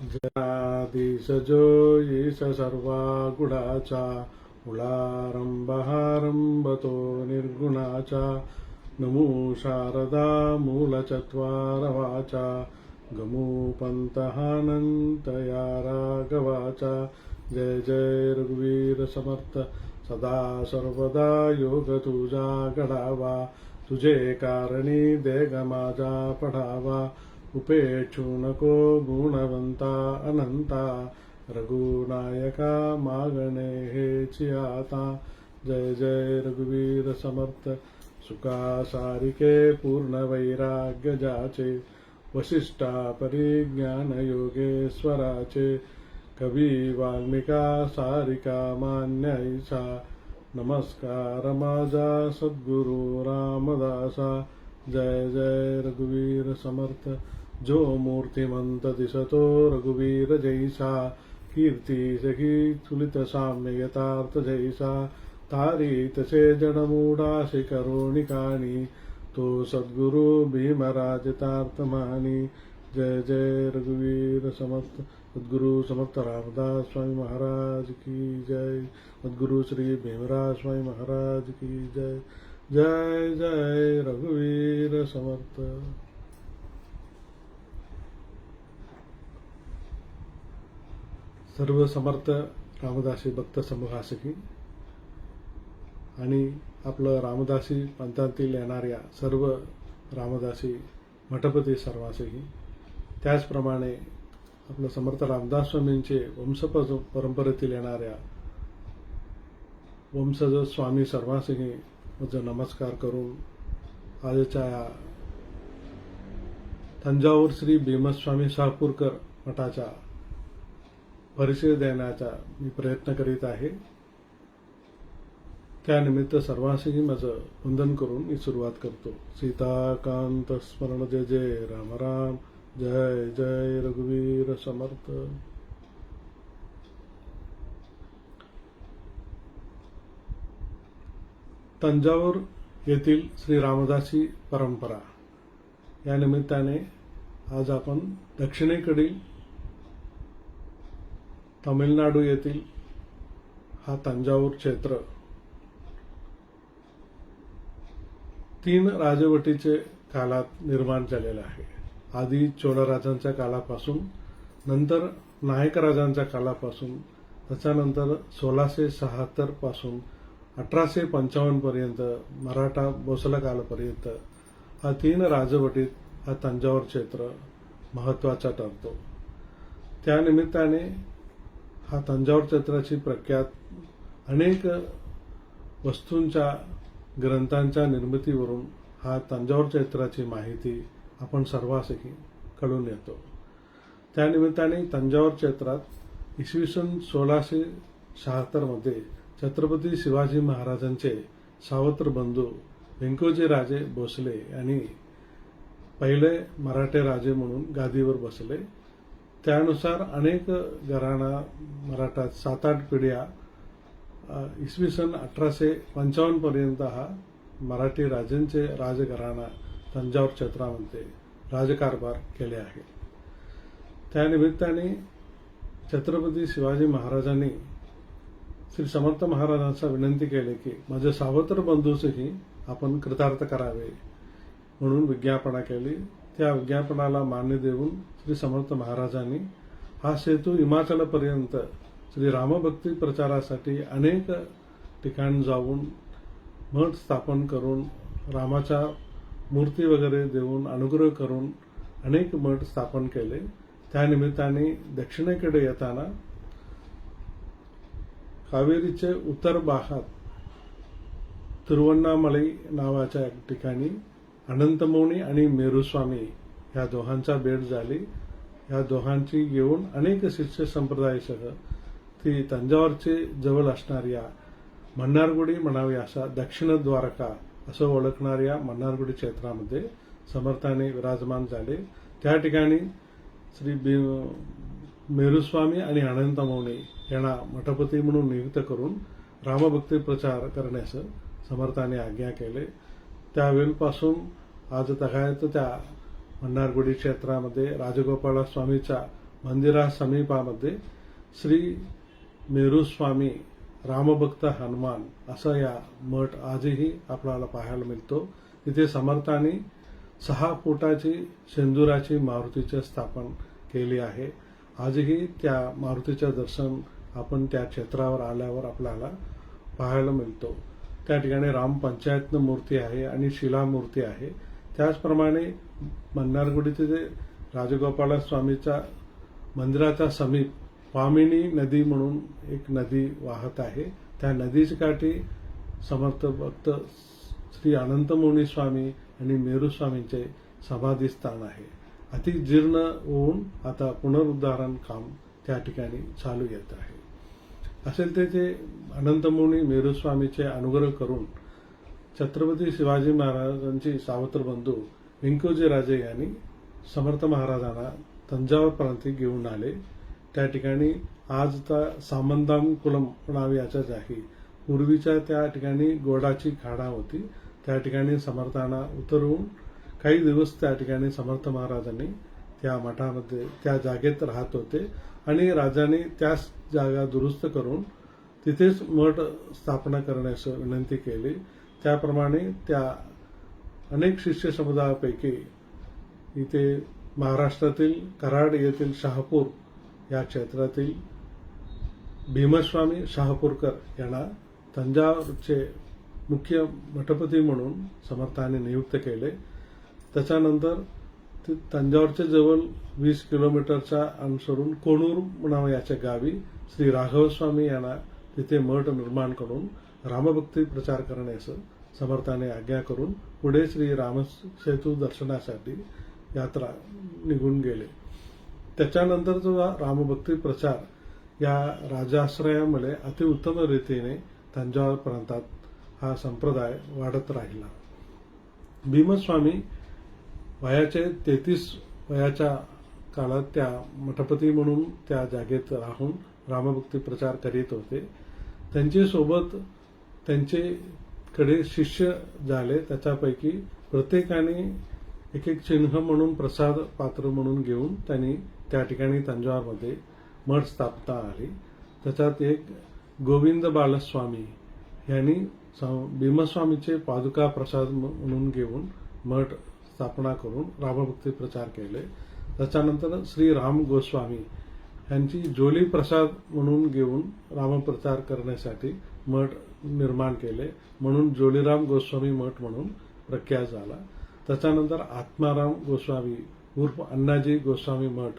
जनादिसजो ईश सर्वा गुणाचा मुलारंभहारंभतो निर्गुणाचा नमो शारदा मूलचत्वारवाचा गमूपन्तहानन्तया राघवाचा जय जय रघुवीर समर्थ सदा सर्वदा योग तुझा घडावा तुझे कारणी देग माझा पढावा उपेक्षू नको गुणवंता अनंता रघुनायका मागणे हे आता जय जय रघुवीर समर्थ। सुका सारिके पूर्ण वैराग्य जाचे। वशिष्ठा परिज्ञान योगेश्वराचे कवी वाल्मिका सारिका मान्याईचा नमस्कार माझा सद्गुरु रामदासा। जय जय रघुवीर समर्थ। जो मूर्तिमंत दिसतो रघुवीर जैसा कीर्ती सखी चुलित साम्य यथार्थ जैसा तारी तसे जडमूडासी करुणी काणी तो सद्गुरु भीमराज तार्थमानी जय जय रघुवीर समर्थ सद्गुरु समर्थ रामदास स्वामी महाराज की जय। सद्गुरु श्री भीमराज स्वामी महाराज की जय। जय जय रघुवीर समर्थ। सर्व समर्थ रामदासी भक्त समूहासकी आणि आपलं रामदासी पंथातील येणाऱ्या सर्व रामदासी मठपती सर्वासही. त्याचप्रमाणे आपलं समर्थ रामदास स्वामींचे वंश परंपरेतील येणाऱ्या वंशज स्वामी सर्वांसही माझं नमस्कार करून आजच्या या तंजावूर श्री भीमस्वामी शहापूरकर मठाच्या परिचय देण्याचा मी प्रयत्न करीत आहे. त्यानिमित्त सर्वांशीही माझं वंदन करून मी सुरुवात करतो. सीताकांत स्मरण जय जय राम राम जय जय रघुवीर समर्थ. तंजावर येथील श्री रामदासी परंपरा. या निमित्ताने आज आपण दक्षिणेकडील तमिळनाडू येथील हा तंजावूर क्षेत्र. तीन राजवटीचे कालात निर्माण झालेला आहे. आधी चोळराजांच्या कालापासून नंतर नायक राजांच्या त्याच्यानंतर सोळाशे शहात्तरपासून अठराशे पंचावन्न पर्यंत मराठा भोसला कालपर्यंत हा तीन राजवटीत हा तंजावर क्षेत्र महत्त्वाचा ठरतो. त्यानिमित्ताने हा तंजावर क्षेत्राची प्रख्यात अनेक वस्तूंच्या ग्रंथांच्या निर्मितीवरून हा तंजावर क्षेत्राची माहिती आपण सर्वांसही कळून येतो. त्यानिमित्ताने तंजावर क्षेत्रात इसवी सन सोळाशे शहात्तरमध्ये छत्रपती शिवाजी महाराजांचे सावत्र बंधू व्यंकोजी राजे भोसले यांनी पहिले मराठे राजे म्हणून गादीवर बसले. त्यानुसार अनेक घराणा मराठा सात आठ पिढ्या इसवी सन अठराशे पंचावन्नपर्यंत हा मराठी राजांचे राजघराणा तंजावर क्षेत्रामध्ये राजकारभार केले आहे. त्यानिमित्ताने छत्रपती शिवाजी महाराजांनी श्री समर्थ महाराजांचा विनंती केली की माझ्या सावत्र बंधूसही आपण कृतार्थ करावे म्हणून विज्ञापना केली. त्या विज्ञापनाला मान्य देऊन श्री समर्थ महाराजांनी हा सेतू हिमाचलपर्यंत श्री रामभक्ती प्रचारासाठी अनेक ठिकाणी जाऊन मठ स्थापन करून रामाच्या मूर्ती वगैरे देऊन अनुग्रह करून अनेक मठ स्थापन केले. त्यानिमित्ताने दक्षिणेकडे येताना कावेरीचे उत्तर भागात तिरुवण्णामलई नावाच्या ठिकाणी अनंतमौनी आणि मेरुस्वामी या दोघांचा भेट झाली. या दोघांची येऊन अनेक शिष्य संप्रदायासह ती तंजावरचे जवळ असणाऱ्या मन्नारगुडी म्हणावी असा दक्षिण द्वारका असं ओळखणाऱ्या मन्नारगुडी क्षेत्रामध्ये समर्थाने विराजमान झाले. त्या ठिकाणी श्री बी मेरुस्वामी आणि अनंतमौनी यांना मठपती म्हणून नियुक्त करून रामभक्ती प्रचार करण्यास समर्थाने आज्ञा केले. त्यावेळपासून आज तगायत त्या मन्नारगुडी क्षेत्रामध्ये राजगोपाळ मंदिरासमीपामध्ये श्री मेरुस्वामी रामभक्त हनुमान असा या मठ आजही आपल्याला पाहायला मिळतो. तिथे समर्थांनी सहा फुटाची शेंदुराची मारुतीचे स्थापन केली आहे. आजही त्या मारुतीचे दर्शन आपण त्या क्षेत्रावर आल्यावर आपल्याला पाहायला मिळतो. त्या ठिकाणी रामपंचायतनं मूर्ती आहे आणि शिला मूर्ती आहे. त्याचप्रमाणे मन्नारगुडीचे जे राजगोपाळ स्वामीचा मंदिराच्या समीप पामिनी नदी म्हणून एक नदी वाहत आहे. त्या नदीच्या काठी समर्थ भक्त श्री अनंतमुनी स्वामी आणि मेरू स्वामींचे समाधी स्थान आहे. अति जीर्ण होऊन आता पुनरुद्धारण काम त्या ठिकाणी चालू येत आहे. असेल ते ते अनंतमुनी मेरुस्वामीचे अनुग्रह करून छत्रपती शिवाजी महाराजांची सावत्र बंधू विंकोजी राजे यांनी समर्थ महाराजांना तंजावरपर्यंत घेऊन आले. त्या ठिकाणी आज त्या सामंदाम कुलम नाव याच्या जागी. पूर्वीच्या त्या ठिकाणी गोडाची खाडा होती. त्या ठिकाणी समर्थांना उतरवून काही दिवस त्या ठिकाणी समर्थ महाराजांनी त्या मठामध्ये त्या जागेत राहत होते आणि राजाने त्याच जागा दुरुस्त करून तिथेच मठ स्थापना करण्यास विनंती केली. त्याप्रमाणे त्या अनेक शिष्य समुदायापैकी इथे महाराष्ट्रातील कराड येथील शहापूर या क्षेत्रातील भीमस्वामी शहापूरकर यांना तंजावरचे मुख्य मठपती म्हणून समर्थाने नियुक्त केले. त्याच्यानंतर ते तंजावरच्या जवळ वीस किलोमीटरच्या अनुसरून कोणूर नाव याच्या गावी श्री राघवस्वामी यांना तिथे मठ निर्माण करून रामभक्ती प्रचार करण्याचं समर्थाने आज्ञा करून पुढे श्री रामसेतू दर्शनासाठी यात्रा निघून गेले. त्याच्यानंतर जो रामभक्ती प्रचार या राजाश्रयामुळे अतिउत्तम रीतीने तंजावर प्रांतात हा संप्रदाय वाढत राहिला. भीमस्वामी वयाचे तेहतीस वयाच्या काळात त्या मठपती म्हणून त्या जागेत राहून रामभक्ती प्रचार करीत होते. त्यांचे सोबत त्यांचे कडे शिष्य झाले त्याच्यापैकी प्रत्येकाने एक एक चिन्ह म्हणून प्रसाद पात्र म्हणून घेऊन त्यांनी त्या ठिकाणी तंजावरमध्ये मठ स्थापता आली. त्याच्यात एक गोविंद बालस्वामी यांनी भीमस्वामीचे पादुका प्रसाद म्हणून घेऊन मठ स्थापना करून रामभक्ती प्रचार केले. त्याच्यानंतर श्री राम गोस्वामी यांची जोली प्रसाद म्हणून घेऊन रामप्रचार करण्यासाठी मठ निर्माण केले. म्हणून जोलीराम गोस्वामी मठ म्हणून प्रख्यात झाला. त्याच्यानंतर आत्माराम गोस्वामी उर्फ अण्णाजी गोस्वामी मठ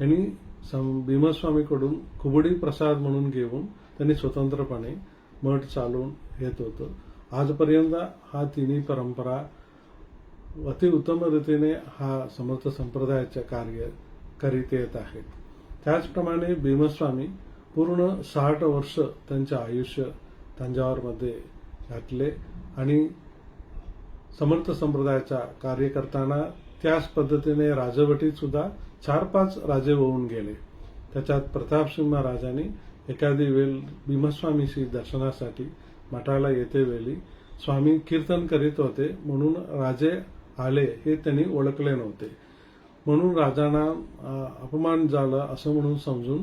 यांनी भीमस्वामीकडून कुबडी प्रसाद म्हणून घेऊन त्यांनी स्वतंत्रपणे मठ चालवून येत होतं. आजपर्यंत हा तिन्ही परंपरा अति उत्तम रीतीने हा समर्थ संप्रदायाचे कार्य करीत येत आहेत. त्याचप्रमाणे भीमस्वामी पूर्ण साठ वर्ष त्यांचे आयुष्य तंजावरमध्ये घातले. आणि समर्थ संप्रदायाचा कार्य करताना त्याच पद्धतीने राजवटीत सुद्धा चार पाच राजे होऊन गेले. त्याच्यात प्रतापसिंह महाराजांनी एखादी वेळ भीमस्वामीशी दर्शनासाठी मठाला येते वेळी स्वामी कीर्तन करीत होते म्हणून राजे आले हे त्यांनी ओळखले नव्हते. म्हणून राजांना अपमान झालं असं म्हणून समजून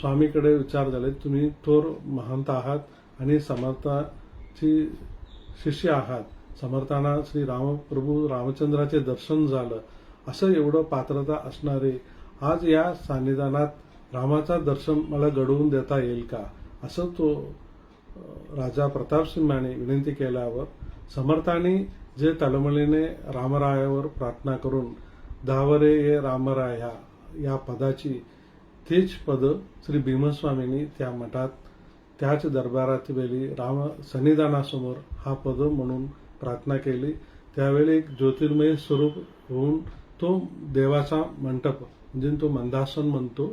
स्वामीकडे विचार झाले तुम्ही थोर महंत आहात आणि समर्थाची शिष्य आहात. समर्थांना श्री रामप्रभू रामचंद्राचे दर्शन झालं. असं एवढं पात्रता असणारे आज या सान्निधानात रामाचा दर्शन मला घडवून देता येईल का? असं तो राजा प्रतापसिंहाने विनंती केल्यावर समर्थांनी जे तळमळीने रामरायावर प्रार्थना करून दावरे ये रामराया या पदाची तेच पद श्री भीमस्वामींनी त्या मठात त्याच दरबारात वेळी राम सन्निधानासमोर हा पद म्हणून प्रार्थना केली. त्यावेळी एक ज्योतिर्मय स्वरूप होऊन तो देवाचा मंडप म्हणजे तो मंदासन म्हणतो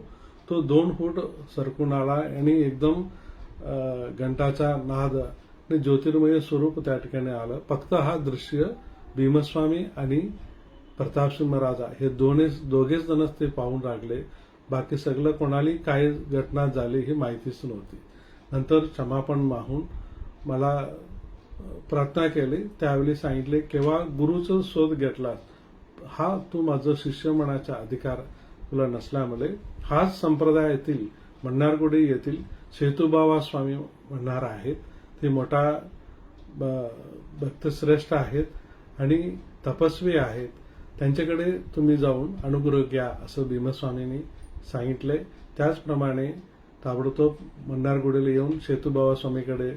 तो दोन फूट सरकून आला आणि एकदम घंटाचा नाद आणि ज्योतिर्मय स्वरूप त्या ठिकाणी आलं. फक्त हा दृश्य भीमस्वामी आणि प्रतापसिंह राजा हे दोन्ही दोघेच जणच ते पाहून लागले बाकी सगळं कोणाली काय घटना झाली ही माहितीच नव्हती. नंतर क्षमापण माहून मला प्रार्थना केली. त्यावेळी सांगितले केव्हा गुरुचं शोध घेतला हा तू माझं शिष्य म्हणायचा अधिकार तुला नसल्यामुळे हाच संप्रदायातील मन्नारगुडी येथील सेतुबावा स्वामी म्हणणार आहेत. ते मोठा ब- भक्तश्रेष्ठ आहेत आणि तपस्वी आहेत. त्यांच्याकडे तुम्ही जाऊन अनुग्रह घ्या असं भीमस्वामींनी सांगितले. त्याचप्रमाणे ताबडतोब मन्नारगुडीला येऊन सेतुबाबा स्वामीकडे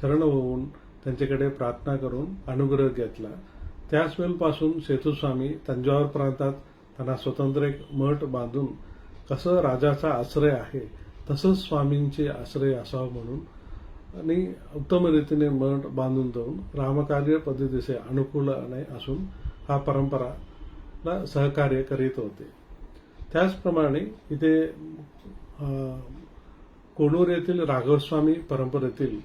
शरण होऊन त्यांच्याकडे प्रार्थना करून अनुग्रह घेतला. त्याच वेळपासून सेतुस्वामी तंजावर प्रांतात त्यांना स्वतंत्र एक मठ बांधून कसं राजाचा आश्रय आहे तसंच स्वामींचे आश्रय असावं म्हणून आणि उत्तम रीतीने मठ बांधून देऊन रामकार्य पद्धतीचे अनुकूल असून हा परंपराला सहकार्य करीत होते. त्याचप्रमाणे इथे कोणूर येथील राघवस्वामी परंपरेतील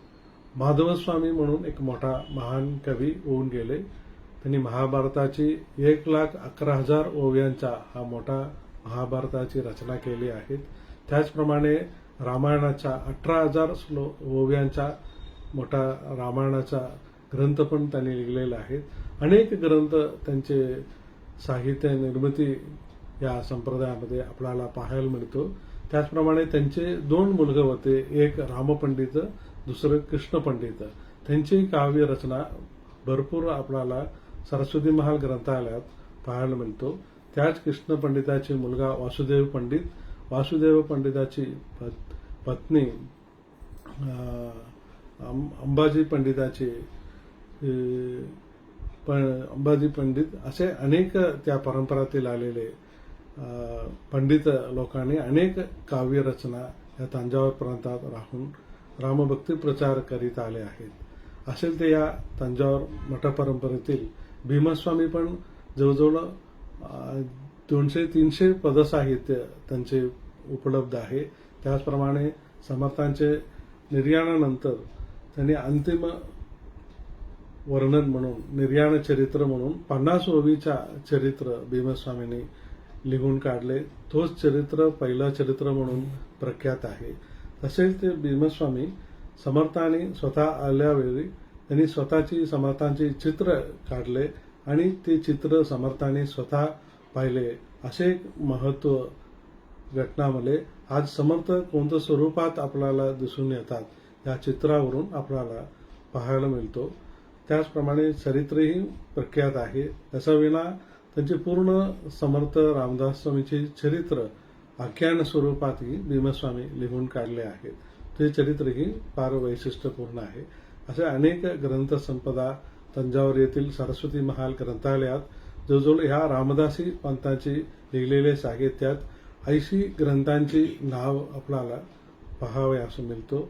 माधवस्वामी म्हणून एक मोठा महान कवी होऊन गेले. त्यांनी महाभारताची एक लाख अकरा हजार ओव्यांचा हा मोठा महाभारताची रचना केली आहे. त्याचप्रमाणे रामायणाच्या अठरा हजार श्लो ओव्यांचा मोठा रामायणाचा ग्रंथ पण त्यांनी लिहिलेला आहे. अनेक ग्रंथ त्यांचे साहित्य निर्मिती या संप्रदायामध्ये आपल्याला पाहायला मिळतो. त्याचप्रमाणे त्यांचे दोन मुलगे होते एक रामपंडित दुसरं कृष्ण पंडित. त्यांची काव्य रचना भरपूर आपल्याला सरस्वती महाल ग्रंथालयात पाहायला मिळतो. त्याच कृष्ण पंडिताचे मुलगा वासुदेव पंडित. वासुदेव पंडिताची पत- पत्नी अं, अंबाजी पंडिताचे पण अंबाजी पंडित असे अनेक त्या परंपरातील आलेले पंडित लोकांनी अनेक काव्यरचना या तंजावर प्रांतात राहून रामभक्ती प्रचार करीत आले आहेत. असेल ते या तंजावर मठ परंपरेतील भीमस्वामी पण जवळजवळ दोनशे तीनशे पदसाहित्य त्यांचे उपलब्ध आहे. त्याचप्रमाणे समर्थांचे निर्याणानंतर त्यांनी अंतिम वर्णन म्हणून निर्याण चरित्र म्हणून पन्नास ओवीच्या चरित्र भीमस्वामींनी लिहून काढले. तोच चरित्र पहिलं चरित्र म्हणून प्रख्यात आहे. तसेच ते भीमस्वामी समर्थाने स्वतः आल्यावेळी त्यांनी स्वतःची समर्थांची चित्र काढले आणि ते चित्र समर्थाने स्वतः पाहिले. असे एक महत्त्व घटनामध्ये आज समर्थ कोणत्या स्वरूपात आपल्याला दिसून येतात या चित्रावरून आपल्याला पाहायला मिळतो. त्याचप्रमाणे चरित्रही प्रख्यात आहे. त्याच्याविना त्यांचे पूर्ण समर्थ रामदास स्वामीचे चरित्र आख्यान स्वरूपातही भीमस्वामी लिहून काढले आहेत. ते चरित्रही फार वैशिष्ट्यपूर्ण आहे. असे अनेक ग्रंथसंपदा तंजावर येथील सरस्वती महाल ग्रंथालयात जवळजवळ ह्या रामदासी पंथांची लिहिलेले साहित्यात ऐंशी ग्रंथांची नाव आपल्याला पहावे असं मिळतो.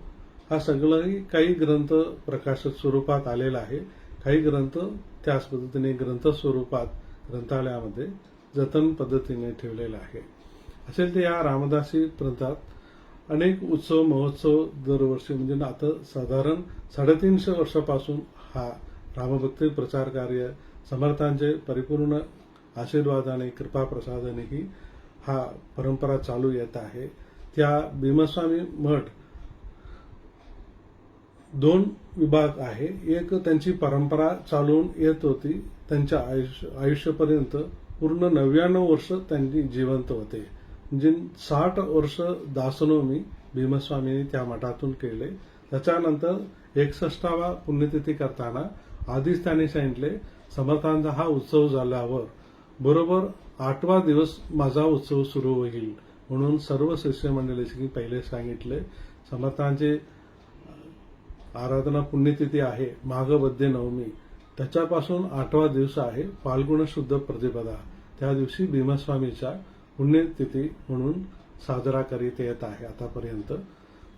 हा सगळंही काही ग्रंथ प्रकाशक स्वरूपात आलेला आहे. काही ग्रंथ त्याच पद्धतीने ग्रंथ स्वरूपात ग्रंथालयामध्ये जतन पद्धतीने ठेवलेलं आहे. असेल ते या रामदासी ग्रंथात अनेक उत्सव महोत्सव दरवर्षी म्हणजे आता साधारण साडेतीनशे वर्षापासून हा रामभक्ती प्रचार कार्य समर्थांचे परिपूर्ण आशीर्वादाने कृपा प्रसादानेही हा परंपरा चालू येत आहे. त्या भीमस्वामी मठ दोन विभाग आहे. एक त्यांची परंपरा चालून येत होती. त्यांच्या आयुष्य आयुष्यापर्यंत पूर्ण नव्याण्णव वर्ष त्यांनी जिवंत होते. म्हणजे साठ वर्ष दासनोमी भीमस्वामींनी त्या मठातून केले. त्याच्यानंतर एकसष्टावा पुण्यतिथी करताना आधीच त्यांनी सांगितले समर्थांचा हा उत्सव झाल्यावर बरोबर आठवा दिवस माझा उत्सव सुरू होईल. म्हणून सर्व शिष्यमंडळींनी पहिले सांगितले समर्थांचे आराधना पुण्यतिथी आहे माघ नवमी. त्याच्यापासून आठवा दिवस आहे फाल्गुन शुद्ध प्रतिपदा. त्या दिवशी भीमस्वामीच्या पुण्यतिथी म्हणून साजरा करीत येत आहे आतापर्यंत.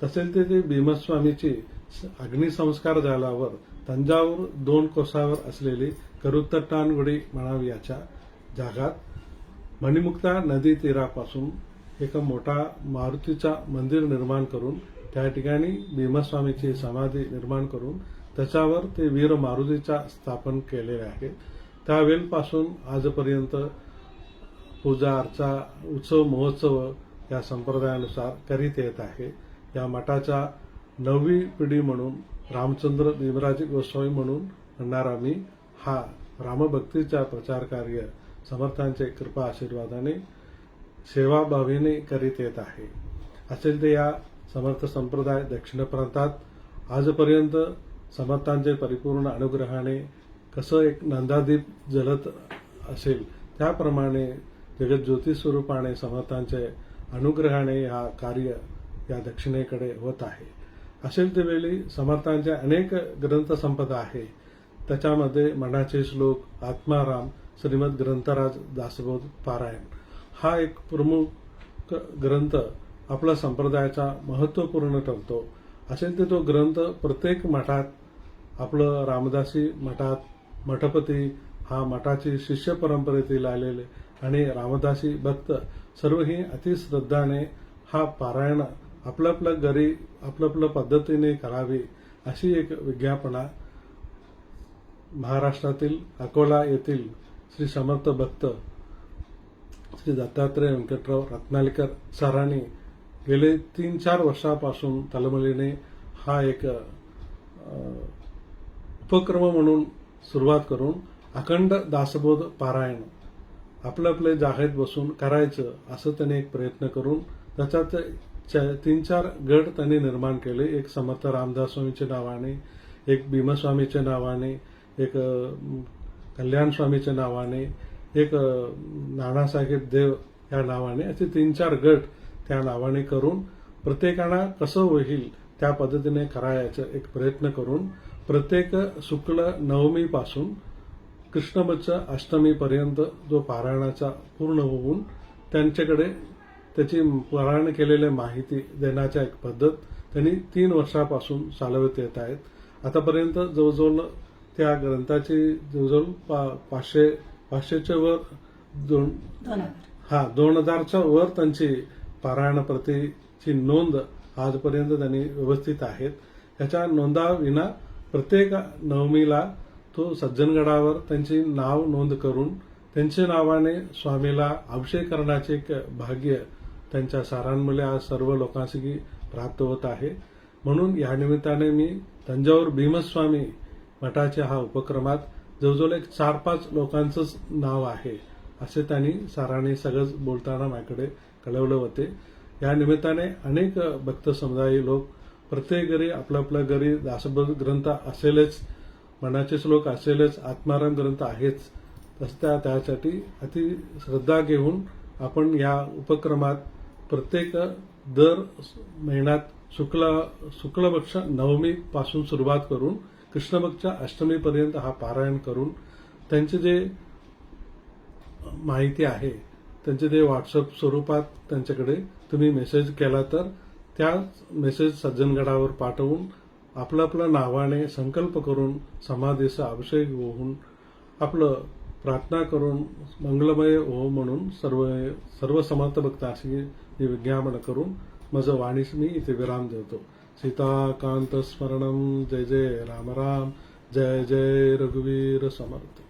तसेच ते भीमस्वामीची अग्निसंस्कार झाल्यावर तंजावर दोन कोसावर असलेली करुत्तटानगुडी म्हणावी याच्या जागात मणिमुक्ता नदी तीरापासून एका मोठा मारुतीचा मंदिर निर्माण करून त्या ठिकाणी भीमस्वामीची समाधी निर्माण करून त्याच्यावर ते वीर मारुतीचा स्थापन केलेले आहे त्यावेळपासून आजपर्यंत पूजा अर्चा उत्सव महोत्सव या संप्रदायानुसार करीत येत आहे. या मठाच्या नववी पिढी म्हणून रामचंद्र निमराजी गोस्वामी म्हणून म्हणणारा मी हा रामभक्तीचा प्रचार कार्य समर्थांचे कृपा आशीर्वादाने सेवाभावीने करीत येत आहे. असेल ते या समर्थ संप्रदाय दक्षिण प्रांतात आजपर्यंत समर्थांचे परिपूर्ण अनुग्रहाने कसं एक नंदादीप जलत असेल त्याप्रमाणे जगज्योती स्वरूपाने समर्थांचे अनुग्रहाने हा कार्य या दक्षिणेकडे होत आहे. असेल ते वेळी समर्थांच्या अनेक ग्रंथसंपदा आहे. त्याच्यामध्ये मनाचे श्लोक आत्माराम श्रीमद ग्रंथराज दासबोध पारायण हा एक प्रमुख ग्रंथ आपला संप्रदायाचा महत्त्वपूर्ण ठरतो. असेल ते तो ग्रंथ प्रत्येक मठात आपलं रामदासी मठात मठपती हा मठाची शिष्य परंपरेतील आलेले आणि रामदासी भक्त सर्वही अतिश्रद्धाने हा पारायण आपल्या आपल्या घरी आपल्या आपल्या पद्धतीने करावी अशी एक विज्ञापना महाराष्ट्रातील अकोला येथील श्री समर्थ भक्त श्री दत्तात्रय व्यंकटराव रत्नालिकर सरांनी गेले तीन चार वर्षापासून तलमलीने हा एक उपक्रम म्हणून सुरुवात करून अखंड दासबोध पारायण आपलं आपले जागेत बसून करायचं असं त्याने एक प्रयत्न करून त्याच्यात च- तीन चार गट त्यांनी निर्माण केले. एक समर्थ रामदास स्वामीच्या नावाने एक भीमस्वामीच्या नावाने एक कल्याण स्वामीच्या नावाने एक नानासाहेब देव या नावाने असे तीन चार गट त्या नावाने करून प्रत्येकाला कसं होईल त्या पद्धतीने करायचं एक प्रयत्न करून प्रत्येक शुक्ल नवमीपासून कृष्णपक्ष अष्टमीपर्यंत जो पारायणाचा पूर्ण होऊन त्यांच्याकडे त्याची पारायण केलेली माहिती देण्याच्या एक पद्धत त्यांनी तीन वर्षापासून चालवत येत आहेत. आतापर्यंत जवळजवळ त्या ग्रंथाची जवळजवळ पा- पाचशे पाचशेच्या वर दोन हा दोन हजारच्या वर त्यांची पारायण प्रतीची नोंद आजपर्यंत त्यांनी व्यवस्थित आहेत. याच्या नोंदाविना प्रत्येक नवमीला तो सज्जनगडावर त्यांची नाव नोंद करून त्यांच्या नावाने स्वामीला अभिषेक करण्याचे एक भाग्य त्यांच्या सारांमुळे आज सर्व लोकांसाठी प्राप्त होत आहे. म्हणून या निमित्ताने मी तंजावर भीमस्वामी मठाच्या हा उपक्रमात जवळजवळ एक चार पाच लोकांचंच नाव आहे असे त्यांनी साराने सगळंच बोलताना माझ्याकडे कळवलं होते. या निमित्ताने अनेक भक्त समुदायी लोक प्रत्येक घरी आपल्या आपल्या घरी दासबोध ग्रंथ असेलच मनाचे श्लोक असेलच आत्माराम ग्रंथ आहेच. रस्त्या त्यासाठी अति श्रद्धा घेऊन आपण या उपक्रमात प्रत्येक दर महिन्यात शुक्ल शुक्लपक्ष नवमीपासून सुरुवात करून कृष्णपक्ष अष्टमीपर्यंत हा पारायण करून त्यांचे जे माहिती आहे त्यांचे ते व्हॉट्सअप स्वरूपात त्यांच्याकडे तुम्ही मेसेज केला तर त्या मेसेज सज्जनगडावर पाठवून आपलं आपलं नावाने संकल्प करून समाधीचा अभिषेक होऊन आपलं प्रार्थना करून मंगलमय हो म्हणून सर्व सर्व समर्थ भक्ताशी मी विज्ञापन करून माझं वाणीस मी इथे विराम देतो. सीताकांत स्मरणम जय जय राम राम जय जय रघुवीर समर्थ.